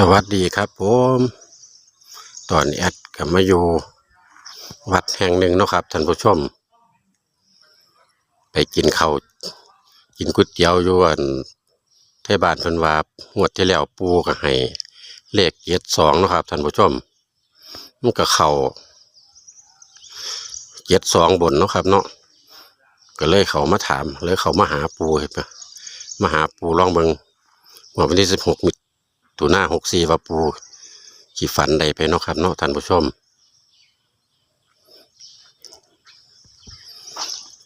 สวัสดีครับผมตอนแอดก็มาอยู่วัดแห่งหนึ่งนะครับท่านผู้ชม ไปกินข้าวกินก๋วยเตี๋ยวอยู่อันเทศบานพิ่นวางวดที่แล้วปูก็ให้เลขเจ็ดสองนะครับท่านผู้ชมมันก็เข้าเจ็ดสองบนนะครับเนาะก็เลยเขามาถามเลยเขามาหาปูเห็นปะมาหาปูลองเบิงวันที่สิบหกมิ ถุนาหกสี่ว่าปูขี่ฝันใดไปเนาะครับเนาะท่านผู้ชม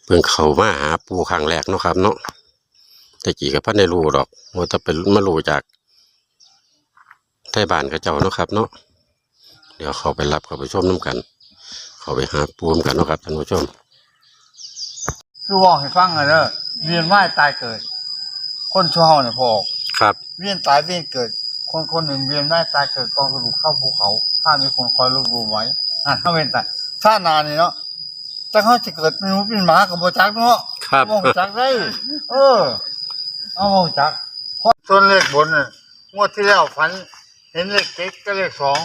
เพิ่งเขามาหาปูครั้งแรกเนาะครับ เนาะแต่กี่กับพันได้รู้ดอกว่าจะเป็นมารู้จากไทยบ้านกับเจ้าเนาะครับ เนาะเดี๋ยวเขาไปรับเขาไปชมน้ำกัน เขาไปหาปูนำกันเนาะครับท่านผู้ชมคือบอกให้ฟังเลยเด้อเวียนว่ายตายเกิด คนชั่วเฮาเนี่ยพอออกครับ เวียนตายเวียนเกิด คนคนหนึ่งเวียนว่ายตายเกิดกองกระดูกเข้าภูเขา ถ้ามีคนคอยรวบรวมไว้อะถ้าเวียนตายถ้านานนี่เนาะถ้าเขาจะเกิดเป็นหนูเป็นหมากับโบจักเนาะครับโบจักได้ เออ เอาโบจักเพราะส่วนเลขบนน่ะงวดที่แล้วฝัน เห็นเลขเจ็ดก็เลขสอง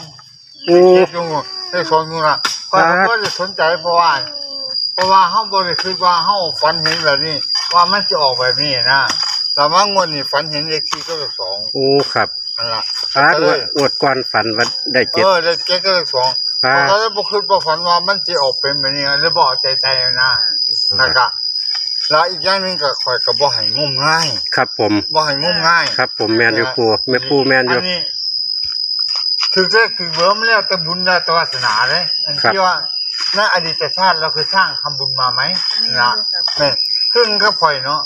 โอ้เจ็ดอยู่เลขสองอยู่นะก็ก็จะสนใจเพราะว่าเพราะว่าเฮาบ่ได้คิดว่าเฮาฝันเห็นแบบนี้ ว่ามันจะออกแบบนี้นะแต่ว่างวดนี้ฝันเห็นเลขที่ก็เลขสองโอ้ครับ นั่นล่ะฟ้าก็อเลวดยอวดก่อนฝันว่าได้เจ็ด เออเลขเจ็ดก็เลขสองฟ้าเพราะฉะนั้นบ่คิดบ่ฝันว่ามันจะออกเป็นแบบนี้เลยบ่เอาใจใจนะนะครับแล้วอีกอย่างหนึงก็ข่อยก็บ่ให้งมง่ายครับผม บ่ให้งมง่าย ครับผมแมนอยู่ปูแม่ปูแมนอยู่ อันนี้ถึงเลขถึงเบอร์มันแล้วแต่บุญและแต่วาสนาเลยอันครับ ที่ว่าณอดีตชาติเราเคยสร้างทำบุญมาไหมนะแม่นครึ่งก็ปล่อยเนาะ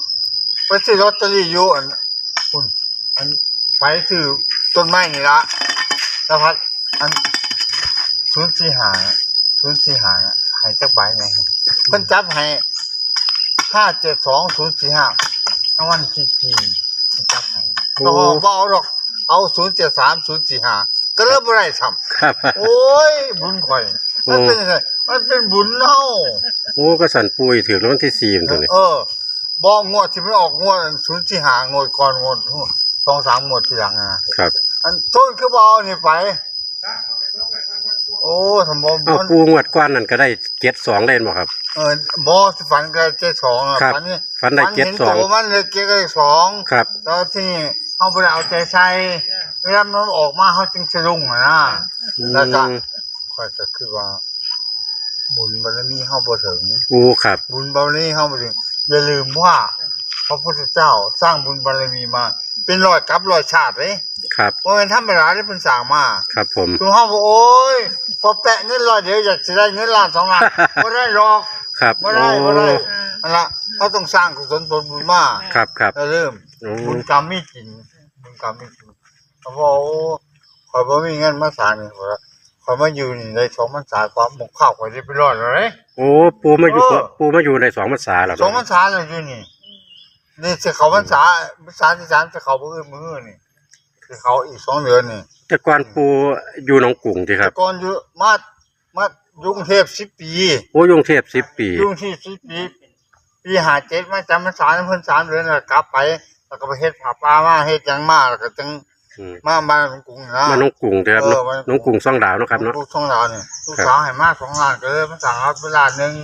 ไปซื้อลอตเตอรี่อยู่อันคุณอัน ไปซื้อต้นไม้นี่ละแล้วพัดอันศูนย์สี่หาศูนย์สี่หาหายจักใบไหมครับเพิ่นจับให้ห้าเจ็ดสองศูนย์สี่ห้ารางวัลที่สี่เพิ่นจับให้โอ้ก็บ่เอาหรอก เอาศูนย์เจ็ดสามศูนย์สี่ห้าก็เริ่มบ่ได้ทำครับโอ้ย บุญข่อย มันเป็นไงมันเป็นบุญเนาะโอ้ก็สันปูอีกถือรางวัลที่สี่มันตัวนี้ เออบอกงวดที่มันออกงวดศูนย์ที่หางวดก่อนงวด สองสามงวดทีหลังนะครับ อันต้นคือบเอานี่ไป โอ้สมบูรณ์เอาปูงวดก้อนนั่นก็ได้เจ็ดสองได้บ่ครับ เออบอสฝันก็เจ็ดสองอะครับฝันนี่ฝันได้เจ็ดห็นสองตัวมันเลยเจ็ดก็สองครับ แล้วที่นี่เขาไปเอาใจใส่เวลามันออกมาเขาจึงสะดุ้งอะนะอืแล้วก็มค่อยก็คือว่า บุญบารมีเฮาบ่ถึงโอ้ครับ บุญบารมีเฮาบ่ถึงอย่าลืมว่า พระพุทธเจ้าสร้างบุญบารมีมา เป็นร้อยกับร้อยชาติเลยครับบ่แม่นธรรมดาที่เพิ่นสร้างมาครับผมคือเฮาบอกโอ้ยพอแปะเงินร้อยเดียวอยากสิได้เงินล้านสองล้านบ่ได้หรอกครับบ่ได้บ่ได้นั่นล่ะเขาต้องสร้างกุศลผลบุญมาครับครับอย่าลืมโอ้บุญกรรมมีจริงบุญกรรมมีจริงเขาบอกโอ้ข่อยบ่มีเงินมาสร้างนี่ข่อยว่าข่อยมาอยู่นี่ได้สองพรรษาความหมกข้าวข่อยได้ไปรอดแล้วเด้โอ้ ปูมาอยู่เออปูมาอยู่ในสองภาษาแล้วสองพรรษาแล้วอยู่นี่ นี่สิเขาพรรษาพรรษาที่สามจะเขาบ่อื่นมื้อนี่คือเขาอีกสองเดือนนี่แต่ก่อนปูอยู่หนองกรุงสิครับแต่ก่อนอยู่มามาอยู่กรุงเทพ10ปีโอ้อยกรุงเทพสิบปีอยู่ที่10ปีปี57มาจำพรรษาเพิ่นสามเดือนแล้วกลับไป แล้วก็ไปเฮ็ดผ้าป่ามาเฮ็ดหยังมาแล้วก็จังอืม มาบ้านกรุงนะ มาหนองกรุงสิครับเออเนาะมาหนองกรุงซ่องดาวเนาะครับเนาะ ลูกสองล้านนี่ลูกครับสาวให้มาสองล้านก็เลยมาสั่งเอาไปล้านหนึง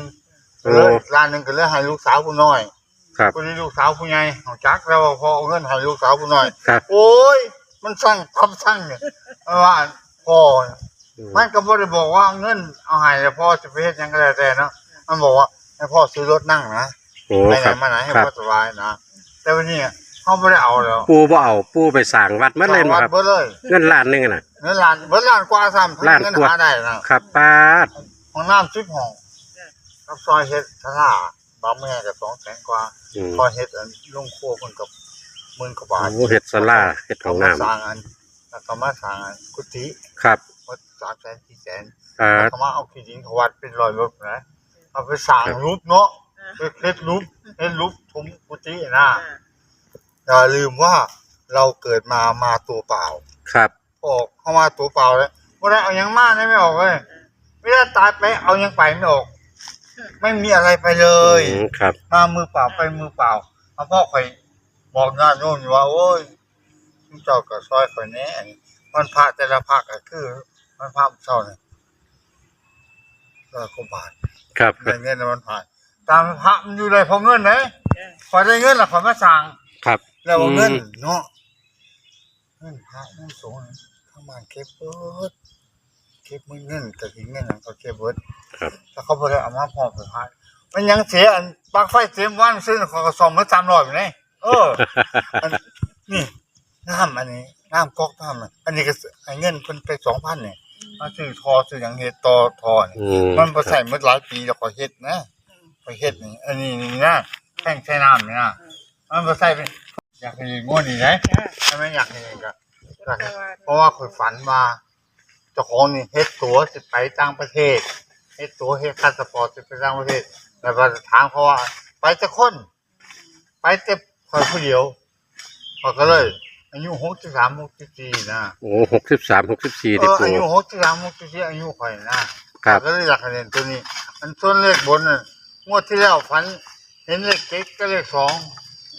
โอ้ก็เลยล้านหนึงก็เลยให้ลูกสาวผู้น้อย ครับคนนี้ลูกสาวผู้ใหญ่เอาจักแล้วว่าพอเอาเงินให้ลูกสาวผู้น้อยครับ โอ้ย มันสั่งทำสั่งเนี่ยเอาว่าพ่อเนี่ยมันก็บ่ได้บอกว่าเงินเอาให้แล้วพ่อจะไปเฮ็ดหยังก็แล้วแต่เนาะมันบอกว่าให้พ่อซื้อรถนั่งนะโอ้ไปไหคนรับมาไหนให้ครับพ่อสบายนะแต่วันนี้เขาไม่ได้เอาแล้วปูบ่เอาปูไปสร้างวัดมาเล่นบ่ครับ เบิดเลยเงินล้านหนึงอะน่ะ เงินล้านเบิดล้านกว่าซ้ำล้านเงินกว่า หาได้นะครับป้าดห้องน้ำสิบห้องกับซอยเฮ็ดทลา บางแม่ก็สองแสนกว่าอืมซอยเฮ็ดอันลงครัวเพิ่นกับหมื่นกว่าบาทโอ้เฮ็ดศาลาเฮ็ดห้องน้ำเามาสร้างอันแล้วก็มาสร้างอันกุฏิครับวัดสามแสนสี่แสน อ่าแล้วก็มาเอาที่ดินเขาวัดเป็นร้อยรูปนะเอาไปสร้างรูปเนาะเฮ็ดรูปเฮ็ดรูปทุมกุฏินะอย่าลืมว่าเราเกิดมามาตัวเปล่า ครับออกเข้ามาตัวเปล่าเลยไม่ได้เอาหยังมาได้ไม่ออกเลยไม่ได้ตายไปเอาหยังไปไม่ออก ไม่มีอะไรไปเลย อืมครับ มามือเปล่าไปมือเปล่าเอาพ่อคอยบอกญาติโยมอยู่ว่า โอ้ยเจ้าก็ซอยคอยแหน่พวันพระแต่ละภาคก็คือวันพระเช้าเนี่ยก็กว่าบาทครับได้เงินในวันพระตามพระมันอยู่ได้เพอเงินไหนพอได้เงินและขอมาสั่งครับ แล้วเอาเงินอืม เนาะเงินพระเงินสงฆ์ข้างบ้านเก็บเบิด เก็บเงินกระถิ่นเงินหยังก็เก็บเบิดครับ ถ้าเขาบ่ได้เอามาพร้อมไปพระมันยังเสียอันปลั๊กไฟเต็มวันซื้อเขาก็ซ่อมมา300อยู่นี่เอออันนี่น้ำอันนี้น้ำก๊อกน้ำอะอันนี้ก็ซื้อให้เงินเพิ่นไป2,000เนี่ยมาซื้อทอซื้อหยังเฮ็ดต่อทอนี่อืม มันบ่ใส่หมดหลายปีแล้วก็เฮ็ดนะไปเฮ็ดนี่อันนี้นี่นะแท่งใช้น้ำนี่นะมันบ่ใส่เป็นอยากให้ง่วนนี่ไงถ้าไม่อยากให้ก็อยากให้เพราะว่าข่อยฝันว่า เจ้าของนี่เฮ็ดตั๋วสิไปต่างประเทศเฮ็ดตั๋วเฮ็ดพาสปอร์ตสิไปต่างประเทศแล้วก็ถามเขาว่าไปจะคน ไปแต่ข่อยผู้เดียวเขาก็เลยอายุ63 64นะโอ้หกสิบสามหกสิบสี่เอที่อปูอายุ63 64อายุข่อยนะครับ ก็เลยอยากให้เห็นตัวนี้ อันส่วนเลขบนน่ะงวดที่แล้วฝัน เห็นเลขเจ็ดก็เลขสอง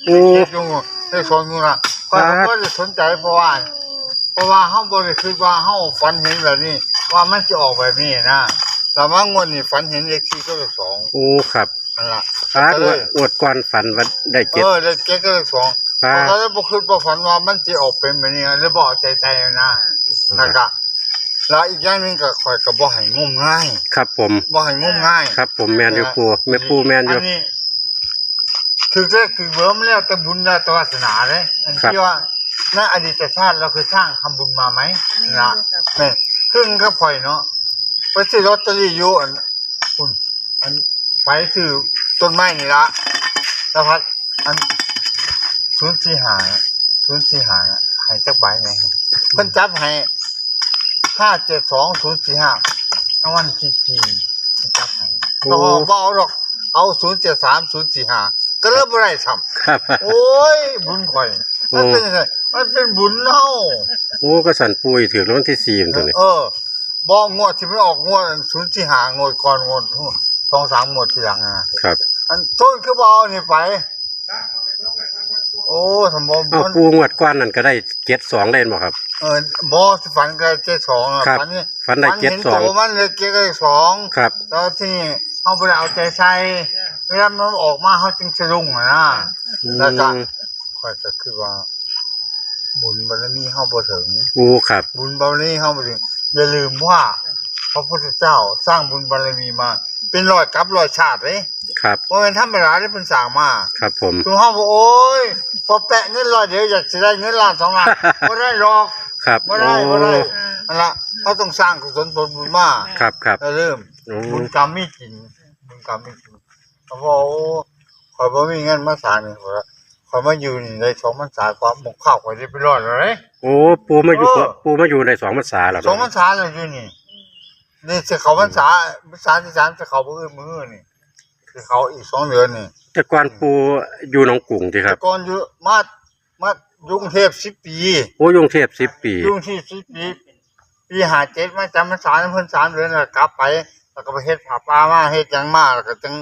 โอ้เลขอยู่เลขสองอยู่น่ะก็ครับก็จะสนใจเพราะว่าเพ ราะว่าเฮาบ่ได้คิดว่าเฮาฝันเห็นแบบนี้ ว่ามันจะออกแบบนี้นะแต่ว่างวดนี้ฝันเห็นเลขสี่ก็เลขสองโอ้ครับนั่นล่ะฟ้าก็อเลวดยอวดก่อนฝันว่าได้เอเจ็ดอเลขเจ็ดก็เลขสองฟ้าก็เลยบ่คิดว่าฝันว่ามันสิออกเป็นแบบนี้เลยบ่เอาใจใจนะแล้วก็แล้วอีกอย่างหนึงก็ข่อยก็บ่ให้งมง่ายครับผม บ่ให้งมง่าย ครับผมแมนอยู่ปูแม่ปูแมนอยู่ อันนี้คือแรกคือเบิ่มแล้วแต่บุญแล้วแต่วาสนาเลยอันครับ ที่ว่า ณอดีตชาติเราเคยสร้างทำบุญมาไหมนะแม่นครึ่งก็ปล่อยเนาะไปซื้อลอตเตอรี่อยู่อันคุณอันไปซื้อต้นไม้นี่ละแล้วพัดอันศูนย์สี่หาศูนย์สี่หาหายจักใบไหนครับเพิ่นจับให้ห้าเจ็ดสองศูนย์สี่ห้ารางวัลที่สี่เพิ่นจับให้โอ้ก็บ่เอาหรอกเอาศูนย์เจ็ดสามศูนย์สี่ห้าก็เริ่มอะไรทครับำโอ้ยบุญข่อยมันเป็นยังไง มันเป็นบุญเน่าโอ้ก็สันปูอีกถึงรางวัลที่สี่มันตัวนี้เออบอกงวดที่มันออกงวดศูนย์สี่ห้างวดก่อนงวดสองสามงวดทีหลังนะครับอันต้นคือบเอกนี่ไป โอ้สมบูรณ์เอาปูงวดก้อนนั่นก็ได้เจ็ดสองเล่นบ่ครับ เออบอสฝันก็เจ็ดสองอะครับฝันนี่ฝันได้เจ็ดเห็นสองโตมันเลยเจ็ดก็สองครับแล้วที่นี่เขาไปเอาใจใส่เวลามันออกมาเขาจึงสะดุ้งอะนะอืแล้วก็มค่อยก็คือว่า บุญบารมีเฮาบ่ถึง โอ้ครับ บุญบารมีเฮาบ่ถึง อย่าลืมว่า พระพุทธเจ้าสร้างบุญบารมีมา เป็นร้อยกับร้อยชาติเลยครับบ่แม่นธรรมดาที่เพิ่นสร้างมาครับผมคือเฮาบ่โอ้ยพอแปะเงินร้อยเดียวอยากสิได้เงินล้านสองล้านบ่ได้หรอกครับบ่ได้โอ้บ่ได้นั่นล่ะเขาต้องสร้างกุศลผลบุญมาครับครับอย่าลืมโอ้บุญกรรมมีจริงบุญกรรมมีจริงเขาบอกโอ้ข่อยบ่มีเงินมาสร้างนี่ข่อย ข่อยมาอยู่นี่ได้สองพรรษาความหมกข้าวข่อยได้ไปรอดแล้วเด้โอ้ปูมาอยู่เออ ปูมาอยู่ในสองภาษาแล้วสองพรรษาแล้วอยู่นี่นี่สิเขาพรรษาพรรษาที่สามสิเขาบ่อื่นมื้อนี่สิเขาอีกสองเดือนนี่แต่ก่อนปูอยู่หนองกรุงที่ครัแต่บก่อนอยู่มามาอยู่กรุงเทพ10ปี โอ้อยกรุงเทพสิบปีอยู่ที่10ปีปี57มาจำพรรษาเพิ่นสามเดือนแล้วกลับไป แล้วก็ไปเฮ็ดผ้าป่ามาเฮ็ดหยังมาแล้วก็จัง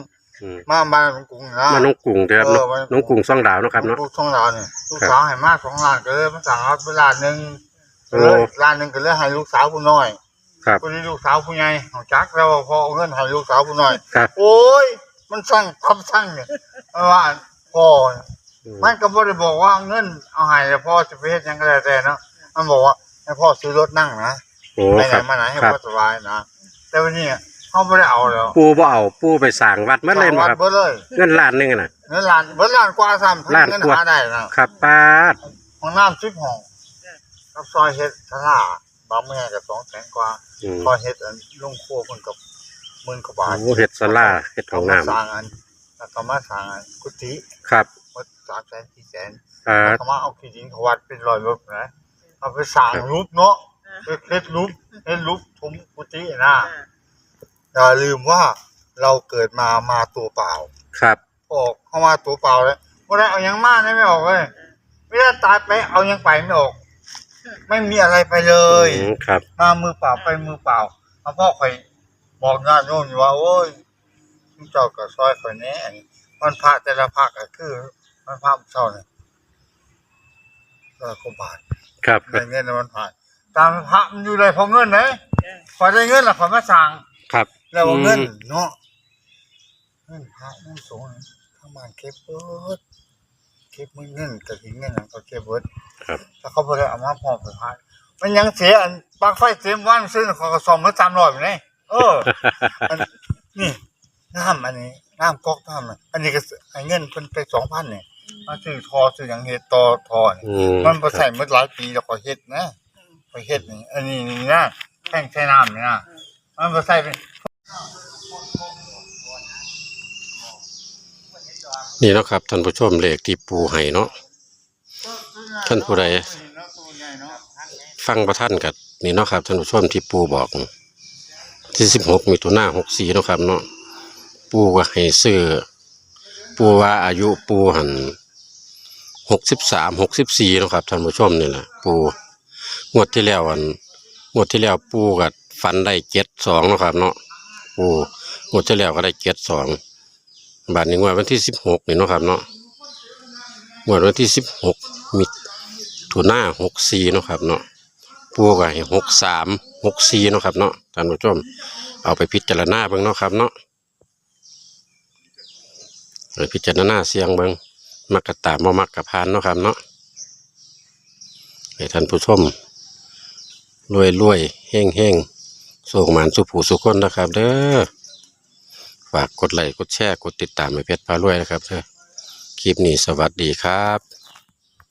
อืมมาบ้านกรุงนะ มาหนองกรุงที่ครับเออเนาะมาหนองกรุงซ่องดาวเนาะครับเนาะ ลูกสองล้านนี่ลูกครับสาวให้มากสองล้านก็เลยมาสั่งเอาเวลาหนึ่งโอ้ เลยล้านหนึ่งก็เลยให้ลูกสาวผู้น้อยครับ คนนี้ลูกสาวผู้ใหญ่ของจักแล้วพอเอาเงินให้ลูกสาวผู้น้อย ครับโอ้ย มันสั่งทำสั่งเนี่ยเพราะว่าพ่ออืม มันก็บ่ได้บอกว่าเงินเอาให้แล้วพ่อจะไปเฮ็ดหยังก็แล้วแต่เนาะมันบอกว่าให้พ่อซื้อรถนั่งนะโอ้ไปไหคนรับมาไหนให้ครับ พ่อสบายนะแต่วันนี้ เขาไม่ได้เอาแล้วปูบ่เอาปูไปสร้างวัดเมื่อไรวัดครับเบิดเลยเงินล้านหนึงอะน่ะ เงินล้านเบิดล้านกว่าซ้ำล้านเงินกว่า หาได้นะครับป้าดห้องน้ำสิบห้องกับซอยเฮ็ดทลาบางแม่ก็สองแสนกว่าอืมซอยเฮ็ดอันลงครัวเพิ่นกับหมื่นกว่าบาทโอ้เฮ็ดศาลาเฮ็ดห้องน้เามาสร้างอันแล้วก็มาสร้างอันกุฏิำครับหมดสามแสนสี่แสนอ่าแล้วก็มาเอาที่ดินเขาวัดเป็นร้อยรูปนะเอาไปสร้างรูปเนาะเฮ็ดรูปเฮ็ดรูปทุมกุฏินะอ ย่าลืมว่าเราเกิดมามาตัวเปล่า ครับออกเข้ามาตัวเปล่าเลยไม่ได้เอาหยังมาได้ไม่ออกเลยไม่ได้ตายไปเอาหยังไปไม่ออก ไม่มีอะไรไปเลยอืมครับ มามือเปล่าไปมือเปล่าเอาพ่อคอยบอกญาติโยมอยู่ว่าโอ้ยเจ้าก็ซอยคอยแหน่วันพระแต่ละภาคก็คือวันพระเช้าเนี่ยก็กว่าบาทครับ ได้เงินในวันพระตามพระมันอยู่เลยพอเงินเลยพอได้เงินแล้วขอมาสั่งครับ แล้วเอาเงินอืมเนาะเงินพระเงินสงฆ์ข้างบ้านเก็บเบิดเก็บเงินเงินกระถิ่นเงินนั่นก็เก็บเบิดครับ แล้วเขาบ่ได้เอามาพร้อมไปพระมันยังเสียอันปลั๊กไฟเต็มวันซื้อเขาก็ซ่อมมาตามรอยอยู่นี่เอออันนี่น้ำอันนี้น้ำก๊อกน้ำอะอันนี้ก็ซื้อให้เงินเพิ่นไป2,000นี่มาซื้อทอซื้อหยังเฮ็ดต่อทอนี่อืมมันบ่ใส่มาหลายปีแล้วก็เฮ็ดนะไปเฮ็ดนี่อันนี้นี่นะแท่งใช้น้ำนี่นะมันบ่ใส่เป็น นี่เนาะครับท่านผู้ชมเลขที่ปูให้เนาะท่านผู้ใดฟังประท่านกับนี่เนาะครับท่านผู้ชมที่ปูบอก ที่สิบหกมีตัวหน้าหกสี่เนาะครับเนาะปูก็ให้ซื้อปูว่าอายุปูหันหกสิบสามหกสิบสี่นาะครับท่านผู้ชมนี่แหละปูงวดที่แล้วอันงวดที่แล้วปูกับฟันได้เจ็ดสองนาะครับเนาะปูงวดที่แล้วก็ได้เจ็ดสอง บาทนี้งวดวันที่สิบหกนี่เนาะครับเนาะงวดวันที่สิบหกมีตัวหน้าหกสี่เนาะครับเนาะปูก็ให้หกสามหกสี่เนาะครับเนาะท่านผู้ชมเอาไปพิจารณาเบิ่งเนาะครับเนาะไปพิจารณาเสียงเบิ่งมักกะตามบ่มักกะพานเนาะครับเนาะให้ท่านผู้ชมรวยรวยเฮงเฮงๆส่งหมานสุผูสุคนนะครับ เด้อ ฝากกดไลค์กดแชร์กดติดตามให้เพชรพารวยนะครับเด้อคลิปนี้สวัสดีครับ